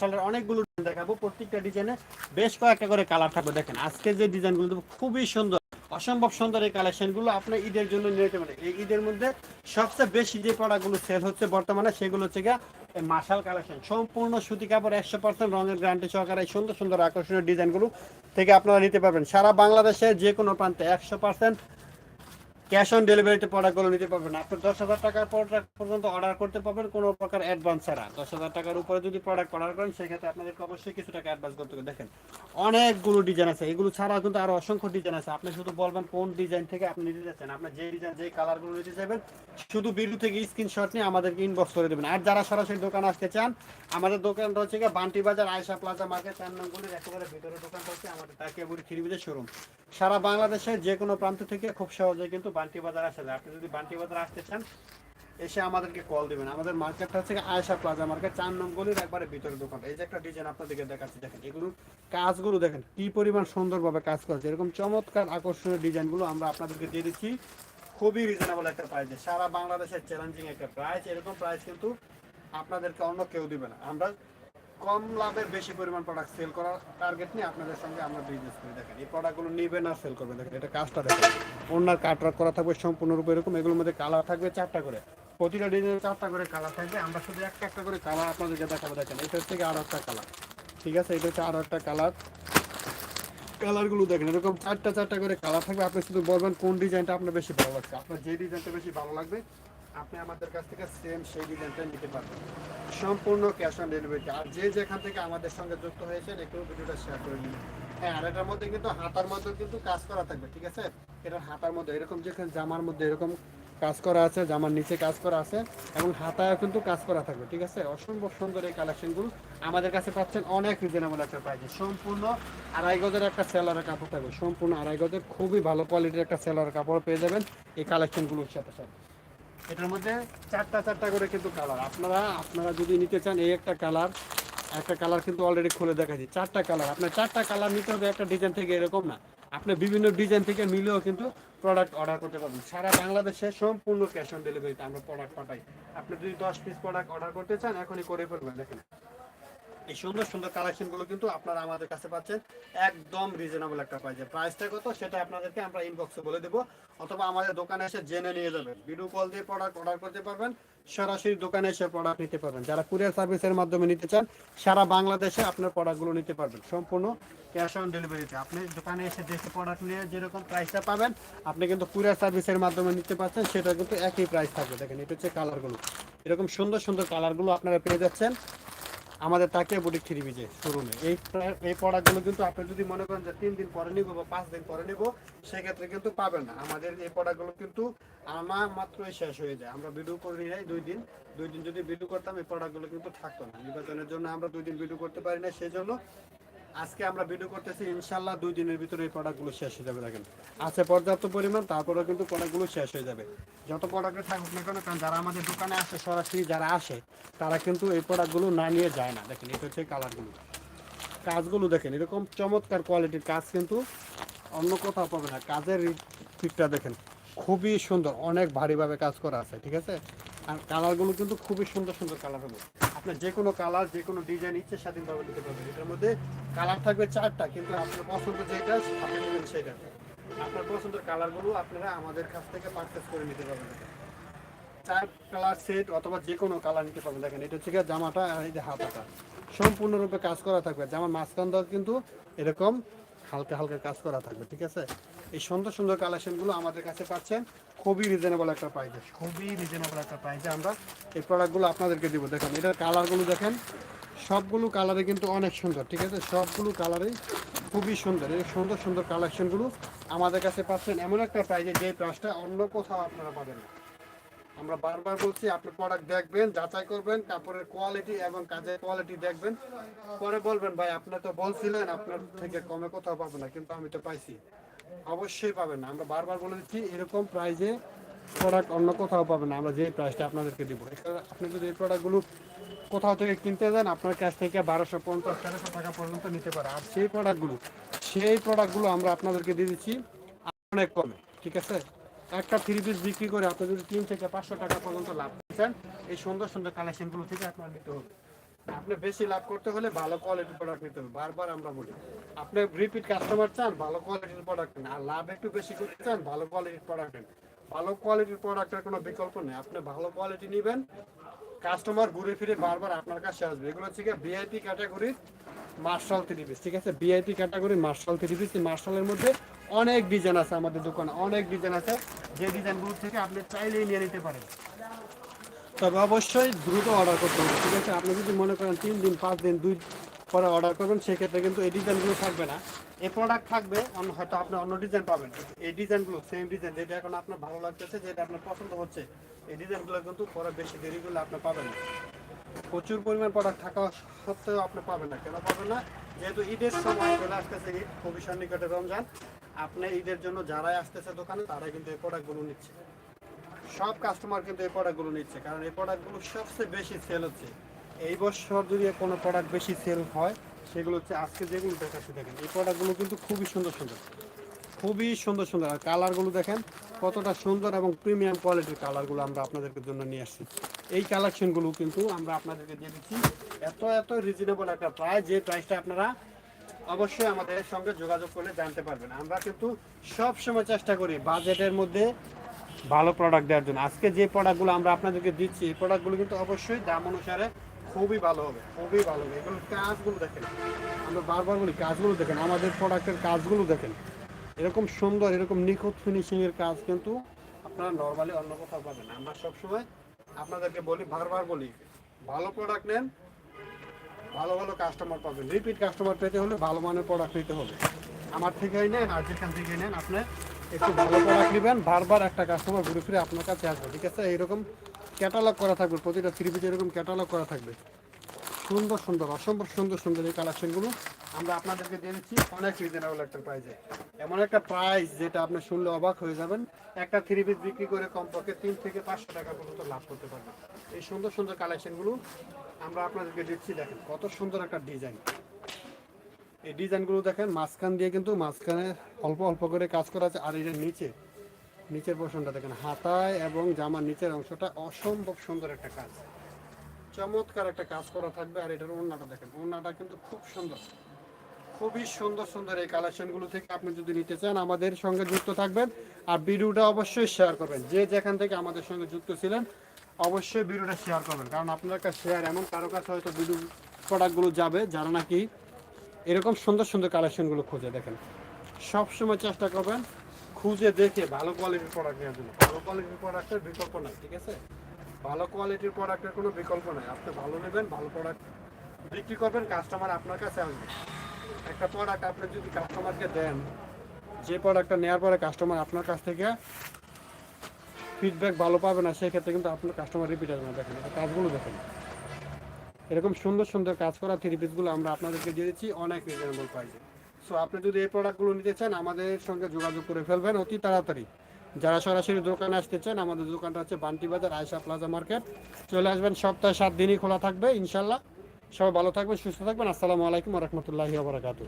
স্টাইলের অনেকগুলো ডিজাইন দেখাবো। প্রত্যেকটা ডিজাইনে বেশ কয়েকটা করে কালার থাকবে, দেখেন। আজকে যে ডিজাইনগুলো দেবো খুবই সুন্দর। অসম্ভব সুন্দর এই কালেকশনগুলো আপনার ঈদের জন্য নিয়ে পারেন। এই ঈদের মধ্যে সবচেয়ে বেশি যে প্রোডাক্টগুলো সেল হচ্ছে বর্তমানে, সেগুলো হচ্ছে গিয়ে মার্শাল কালেকশন সম্পূর্ণ সুতি কাপড় একশো পার্সেন্ট রঙের গ্যারান্টি সহকারে সুন্দর সুন্দর আকর্ষণীয় ডিজাইনগুলো থেকে আপনারা নিতে পারবেন। সারা বাংলাদেশের যে কোনো প্রান্তে একশো পার্সেন্ট ক্যাশ অন ডেলিভারিতে প্রোডাক্টগুলো নিতে পারবেন। আপনি দশ হাজার টাকার প্রোডাক্ট পর্যন্ত অর্ডার করতে পারবেন, কোনো প্রকার অ্যাডভান্স ছাড়া। দশ হাজার টাকার উপরে যদি প্রোডাক্ট অর্ডার করেন, সেক্ষেত্রে আপনাদেরকে অবশ্যই কিছু টাকা অ্যাডভান্স করতে হবে। দেখেন, অনেকগুলো ডিজাইন আছে। এগুলো ছাড়াও কিন্তু আরও অসংখ্য ডিজাইন আছে। আপনি শুধু বলবেন কোন ডিজাইন থেকে আপনি নিতে যাচ্ছেন আপনার যে ডিজাইন যে কালারগুলো নিতে চাইবেন, শুধু ভিডিও থেকে স্ক্রিনশট নিয়ে আমাদেরকে ইনবক্স করে দেবেন। আর যারা সরাসরি দোকানে আসতে চান, আমাদের দোকানটা হচ্ছে বান্টি বাজার আয়সা প্লাজা মার্কেট, চার নম্বরের একেবারে ভিতরে দোকানটা হচ্ছে আমাদের তাকিয়াবুড়ি থ্রি বিজের শোরুম সারা বাংলাদেশের যে কোনো প্রান্ত থেকে খুব সহজে কিন্তু বান্টি বাজার আসা যায়। আপনি যদি বান্টি বাজার আসতে চান, এসে আমাদেরকে কল দিবেন। আমাদের মার্কেটটা হচ্ছে আয়সা প্লাজা মার্কেট চার নম্বরের একবারে ভিতরে দোকান। এই যে একটা ডিজাইন আপনাদেরকে দেখাচ্ছি, দেখেন, এগুলো কাজগুলো দেখেন, কি পরিমাণ সুন্দরভাবে কাজ করেছে এরকম চমৎকার আকর্ষণীয় ডিজাইনগুলো আমরা আপনাদেরকে দিয়ে দিচ্ছি। খুবই রিজনেবল একটা প্রাইসে সারা বাংলাদেশের চ্যালেঞ্জিং একটা প্রাইস এরকম প্রাইস কিন্তু আপনাদেরকে অন্য কেউ দিবে না। আমরা কম লাভের বেশি পরিমাণ প্রোডাক্ট সেল করার টার্গেট নিয়ে আপনাদের সঙ্গে আমরা বিজনেস করি। দেখেন, এই প্রোডাক্টগুলো নেবেন আর সেল করবেন দেখেন, এটা কাজটা দেখেন। ওনার কাটওয়ার্ক করা থাকবে সম্পূর্ণরূপে এরকম। এগুলোর মধ্যে কালার থাকবে চারটা করে। প্রতিটা ডিজাইনে চারটা করে কালার থাকবে। আমরা শুধু একটা একটা করে কালার আপনাদেরকে দেখাবো। দেখেন, এটা থেকে আরও একটা কালার ঠিক আছে? এটা হচ্ছে আরও একটা কালার কালারগুলো দেখেন, এরকম চারটা চারটা করে কালার থাকবে। আপনি শুধু বলবেন কোন ডিজাইনটা আপনার বেশি ভালো লাগছে। আপনার যে ডিজাইনটা বেশি ভালো লাগবে আপনি আমাদের কাছ থেকে সেম সেই ডিজাইনটা নিতে পারবেন। সম্পূর্ণ ক্যাশ অন ডেলিভারি আর যে যেখান থেকে আমাদের সঙ্গে যুক্ত হয়েছে একটু ভিডিওটা শেয়ার করে নিন। হ্যাঁ আর এটার মধ্যে কিন্তু হাতার মধ্যে কিন্তু কাজ করা থাকবে, ঠিক আছে? এটার হাতার মধ্যে, এরকম যেখানে জামার মধ্যে এরকম কাজ করা আছে, জামার নিচে কাজ করা আছে, এবং হাতায় কিন্তু কাজ করা থাকবে, ঠিক আছে? অসম্ভব সুন্দর এই কালেকশনগুলো আমাদের কাছে পাচ্ছেন অনেক রিজনেবল একটা প্রাইসে সম্পূর্ণ আড়াই গজের একটা সেলারের কাপড় থাকবে। সম্পূর্ণ আড়াই গজের খুবই ভালো কোয়ালিটির একটা সেলারের কাপড় পেয়ে যাবেন এই কালেকশনগুলোর সাথে সাথে। এটার মধ্যে চারটা চারটা করে কিন্তু কালার আপনারা আপনারা যদি নিতে চান এই একটা কালার একটা কালার কিন্তু অলরেডি খুলে দেখাচ্ছি চারটা কালার আপনার চারটা কালার নিতে হবে একটা ডিজাইন থেকে এরকম না। আপনি বিভিন্ন ডিজাইন থেকে মিলেও কিন্তু প্রোডাক্ট অর্ডার করতে পারবেন। সারা বাংলাদেশে সম্পূর্ণ ক্যাশ অন ডেলিভারিতে আমরা প্রোডাক্ট পাঠাই। আপনি যদি দশ পিস প্রোডাক্ট অর্ডার করতে চান, এখনই করে ফেলবেন, দেখেন। এই সুন্দর সুন্দর কালেকশনগুলো কিন্তু আপনারা আমাদের কাছে পাচ্ছেন। একদম রিজনেবল একটা প্রাইসে প্রাইসটা কত সেটা আপনাদেরকে আমরা ইনবক্সে বলে দেবো। অথবা আমাদের দোকানে এসে জেনে নিয়ে যাবেন। ভিডিও কল দিয়ে প্রোডাক্ট অর্ডার করতে পারবেন, সরাসরি দোকানে এসে প্রোডাক্ট নিতে পারবেন। যারা কুরিয়ার সার্ভিসের মাধ্যমে নিতে চান, সারা বাংলাদেশে আপনার প্রোডাক্টগুলো নিতে পারবেন। সম্পূর্ণ ক্যাশ অন ডেলিভারিতে আপনি দোকানে এসে দেখে প্রোডাক্ট নিয়ে যেরকম প্রাইসটা পাবেন, আপনি কিন্তু কুরিয়ার সার্ভিসের মাধ্যমে নিতে পারছেন, সেটা কিন্তু একই প্রাইস থাকবে। দেখেন, এটা হচ্ছে কালারগুলো এরকম সুন্দর সুন্দর কালারগুলো আপনারা পেয়ে যাচ্ছেন। আমাদের তাকে বুটিক থ্রি বিজে শোরুমে এই এই প্রোডাক্টগুলো কিন্তু আপনি যদি মনে করেন যে তিন দিন পরে নিব বা পাঁচ দিন পরে নিব, সেক্ষেত্রে কিন্তু পাবেন না। আমাদের এই প্রোডাক্টগুলো কিন্তু আনা মাত্রই শেষ হয়ে যায়। আমরা ভিডিও করে যাই দুই দিন। দুই দিন যদি ভিডিও করতাম, এই প্রোডাক্টগুলো কিন্তু থাকতো না। নির্বাচনের জন্য আমরা দুই দিন ভিডিও করতে পারি না সেই জন্য আজকে আমরা ভিডিও করতেছি ইনশাল্লাহ দুই দিনের ভিতরে এই প্রোডাক্টগুলো শেষ হয়ে যাবে, দেখেন। আছে পর্যাপ্ত পরিমাণ, তারপরেও কিন্তু প্রোডাক্টগুলো শেষ হয়ে যাবে। যত প্রোডাক্টে থাকুক না কেন, কারণ যারা আমাদের দোকানে আসে, সরাসরি যারা আসে, তারা কিন্তু এই প্রোডাক্টগুলো না নিয়ে যায় না। দেখেন, এটা হচ্ছে কালারগুলো কাজগুলো দেখেন, এরকম চমৎকার কোয়ালিটির কাজ কিন্তু অন্য কোথাও পাবে না। কাজের ফিটটা দেখেন, খুবই সুন্দর, অনেক ভারীভাবে কাজ করা আছে, ঠিক আছে? আর কালারগুলো কিন্তু খুবই সুন্দর সুন্দর কালার হবে আপনার যে কোনো কালার যে কোনো ডিজাইন ইচ্ছে, স্বাধীনভাবে নিতে পারবেন। এটার মধ্যে কালার থাকবে চারটা, কিন্তু আপনার পছন্দ যেটা, আপনি নেবেন সেটা। আপনার পছন্দের কালারগুলো আপনারা আমাদের কাছ থেকে পারচেস করে নিতে পারবেন চার কালার সেট অথবা যে কোনো কালার নিতে পারবেন। দেখেন, এটা হচ্ছে জামাটা আর এই যে হাতাটা। সম্পূর্ণরূপে কাজ করা থাকবে। জামার মাঝখান কিন্তু এরকম হালকা হালকা কাজ করা থাকবে, ঠিক আছে? এই সুন্দর সুন্দর কালেকশনগুলো আমাদের কাছে পাচ্ছেন, খুবই রিজনেবল একটা প্রাইসে খুবই রিজনেবল একটা প্রাইসে আমরা এই প্রোডাক্টগুলো আপনাদেরকে দিব। দেখেন, এটার কালারগুলো দেখেন, সবগুলো কালারে কিন্তু অনেক সুন্দর, ঠিক আছে? সবগুলো কালারেই খুবই সুন্দর, এই সুন্দর সুন্দর কালেকশনগুলো আমাদের কাছে পাচ্ছেন এমন একটা প্রাইজে যে প্রাইসটা অন্য কোথাও আপনারা পাবেন না। আমরা বারবার বলছি, আপনি প্রোডাক্ট দেখবেন, যাচাই করবেন কাপড়ের কোয়ালিটি এবং কাজের কোয়ালিটি দেখবেন। পরে বলবেন, ভাই, আপনি তো বলছিলেন, আপনার থেকে কমে কোথাও পাবেন না, কিন্তু আমি তো পাইছি। অবশ্যই পাবেন আমরা বারবার বলে দিচ্ছি, এরকম প্রাইজে প্রোডাক্ট অন্য কোথাও পাবেন না। আমরা যে প্রাইসটা আপনাদেরকে দিব। আপনি যদি এই প্রোডাক্টগুলো কোথাও থেকে কিনতে যান, আপনার কাছ থেকে বারোশো পঞ্চাশ তেরোশো টাকা পর্যন্ত নিতে পারে। আর সেই প্রোডাক্টগুলো সেই প্রোডাক্টগুলো আমরা আপনাদেরকে দিয়ে দিচ্ছি অনেক কমে। ঠিক আছে? একটা থ্রি পিস বিক্রি করে আপনি যদি তিন থেকে পাঁচশো টাকা পর্যন্ত লাভ করছেন এই সুন্দর সুন্দর কালেকশনগুলো থেকে আপনার নিতে হবে আপনি বেশি লাভ করতে হলে ভালো কোয়ালিটির প্রোডাক্ট নিতে হবে। বারবার আমরা বলি, আপনি রিপিট কাস্টমার চান, ভালো কোয়ালিটির প্রোডাক্ট নেন। আর লাভ একটু বেশি করতে চান, ভালো কোয়ালিটির প্রোডাক্ট নেন। ভালো কোয়ালিটির প্রোডাক্টের কোনো বিকল্প নেই। আপনি ভালো কোয়ালিটি নেবেন কাস্টমার ঘুরে ফিরে বারবার আপনার কাছে আসবে। এগুলো হচ্ছে ভিআইপি ক্যাটাগরির মার্শাল থ্রি পিস ঠিক আছে? VIP category marshal three piece মার্শালের মধ্যে অনেক ডিজাইন আছে আমাদের দোকানে, অনেক ডিজাইন আছে। যে ডিজাইনগুলো থেকে আপনি চাইলেই নিয়ে নিতে পারেন। তবে অবশ্যই দ্রুত অর্ডার করতে হবে, ঠিক আছে? আপনি যদি মনে করেন তিন দিন, পাঁচ দিন, দুই পরে অর্ডার করবেন, সেক্ষেত্রে কিন্তু এই ডিজাইনগুলো থাকবে না। এই প্রোডাক্ট থাকবে হয়তো আপনি অন্য ডিজাইন পাবেন। এই ডিজাইনগুলো সেম ডিজাইন যেটা এখন আপনার ভালো লাগতেছে, যেটা আপনার পছন্দ হচ্ছে, এই ডিজাইনগুলো কিন্তু পরে বেশি দেরি করলে আপনি পাবেন না। প্রচুর পরিমাণ প্রোডাক্ট থাকা সত্ত্বেও আপনি পাবেন না। কেন পাবেন না? যেহেতু ঈদের সময় চলে আসতেছে ঈদ খুবই সন্নিকটে রমজান আপনি ঈদের জন্য যারাই আসতেছে দোকানে তারাই কিন্তু এই প্রোডাক্টগুলো নিচ্ছে। সব কাস্টমার কিন্তু এই প্রোডাক্টগুলো নিচ্ছে, কারণ এই প্রোডাক্টগুলো সবচেয়ে বেশি সেল হচ্ছে। এই বছর যদি কোনো প্রোডাক্ট বেশি সেল হয়, সেগুলো হচ্ছে আজকে যেগুলো দেখাচ্ছি, দেখেন, এই প্রোডাক্টগুলো কিন্তু খুবই সুন্দর সুন্দর। খুবই সুন্দর সুন্দর। আর কালারগুলো দেখেন, কতটা সুন্দর এবং প্রিমিয়াম কোয়ালিটির কালারগুলো আমরা আপনাদের জন্য নিয়ে আসছি। এই কালেকশনগুলো কিন্তু আমরা আপনাদেরকে দিয়ে দিচ্ছি। এত এত রিজনেবল একটা প্রাইস যে প্রাইসটা আপনারা অবশ্যই আমাদের সঙ্গে যোগাযোগ করলে জানতে পারবেন। আমরা কিন্তু সব সময় চেষ্টা করি বাজেটের মধ্যে ভালো প্রোডাক্ট দেওয়ার জন্য। আজকে যে প্রোডাক্টগুলো আমরা আপনাদেরকে দিচ্ছি, এই প্রোডাক্টগুলো কিন্তু অবশ্যই দাম অনুসারে খুবই ভালো হবে, খুবই ভালো হবে। এগুলো কাজগুলো দেখেন, আমরা বারবার বলি কাজগুলো দেখেন, আমাদের প্রোডাক্টের কাজগুলো দেখেন। এরকম সুন্দর, এরকম নিখুঁত ফিনিশিং এর কাজ কিন্তু আপনারা নর্মালি অন্য কোথাও পাবেন। আমরা সবসময় আপনাদেরকে বলি, বারবার বলি, ভালো প্রোডাক্ট নেন ভালো ভালো কাস্টমার পাবেন। রিপিট কাস্টমার পেতে হলে ভালো মানের প্রোডাক্ট নিতে হবে। আমার থেকেই নেন আর যেখান থেকে নেন, আপনি একটু ভালো প্রোডাক্ট নেবেন। বারবার একটা কাস্টমার ঘুরে ফিরে আপনার কাছে আসবে, ঠিক আছে? এরকম ক্যাটালগ করা থাকবে, প্রতিটা থ্রি এরকম ক্যাটালগ করা থাকবে। সুন্দর সুন্দর, অসম্ভব সুন্দর সুন্দর এই কালেকশনগুলো আমরা আপনাদেরকে দিয়ে দিচ্ছি, অনেক রিজনেবল একটা প্রাইসে এমন একটা প্রাইস যেটা আপনি শুনলে অবাক হয়ে যাবেন। একটা থ্রি পিস বিক্রি করে কমপক্ষে তিন থেকে পাঁচশো টাকা পর্যন্ত লাভ করতে পারবেন। এই সুন্দর সুন্দর কালেকশনগুলো আমরা আপনাদেরকে দিচ্ছি দেখেন কত সুন্দর একটা ডিজাইন। এই ডিজাইনগুলো দেখেন, মাঝখান দিয়ে কিন্তু মাঝখানে অল্প অল্প করে কাজ করা আছে, আর এটার নিচে, নিচের পোর্শনটা দেখেন, হাতায় এবং জামার নিচের অংশটা অসম্ভব সুন্দর একটা কাজ। চমৎকার একটা কাজ করা থাকবে, আর এটার ওড়নাটা দেখেন, ওড়নাটা কিন্তু খুব সুন্দর। খুবই সুন্দর সুন্দর এই কালেকশনগুলো থেকে আপনি যদি নিতে চান, আমাদের সঙ্গে যুক্ত থাকবেন, আর ভিডিওটা অবশ্যই শেয়ার করবেন। যে যেখান থেকে আমাদের সঙ্গে যুক্ত ছিলেন অবশ্যই ভিডিওটা শেয়ার করবেন। কারণ আপনার কাছে শেয়ার এমন কারও কাছে হয়তো ভিডিও প্রোডাক্টগুলো যাবে যারা নাকি এরকম সুন্দর সুন্দর কালেকশনগুলো খুঁজে। দেখেন সব সময় চেষ্টা করবেন খুঁজে দেখে ভালো কোয়ালিটির প্রোডাক্ট নেওয়ার জন্য। ভালো কোয়ালিটির প্রোডাক্টের বিকল্প নাই, ঠিক আছে? ভালো কোয়ালিটির প্রোডাক্টের কোনো বিকল্প নাই। আপনি ভালো নেবেন, ভালো প্রোডাক্ট বিক্রি করবেন কাস্টমার আপনার কাছে আসবে। একটা প্রোডাক্ট আপনি যদি কাস্টমারকে দেন, যে প্রোডাক্টটা নেওয়ার পরে কাস্টমার আপনার কাছ থেকে ফিডব্যাক ভালো পাবে না, সেক্ষেত্রে কিন্তু আপনার কাস্টমার রিপিট আসবে না। দেখেন কাজগুলো দেখেন। এরকম সুন্দর সুন্দর কাজ করা থ্রি পিসগুলো আমরা আপনাদেরকে দিয়ে দিচ্ছি, অনেক রিজনেবল প্রাইসে সো আপনি যদি এই প্রোডাক্টগুলো নিতে চান, আমাদের সঙ্গে যোগাযোগ করে ফেলবেন অতি তাড়াতাড়ি। যারা সরাসরি দোকানে আসতে চান, আমাদের দোকানটা হচ্ছে বান্টি বাজার আয়সা প্লাজা মার্কেট। চলে আসবেন, সপ্তাহে সাত দিনই খোলা থাকবে ইনশাল্লাহ সবাই ভালো থাকবেন, সুস্থ থাকবেন। আসসালামু আলাইকুম রহমতুল্লাহি বারাকাতু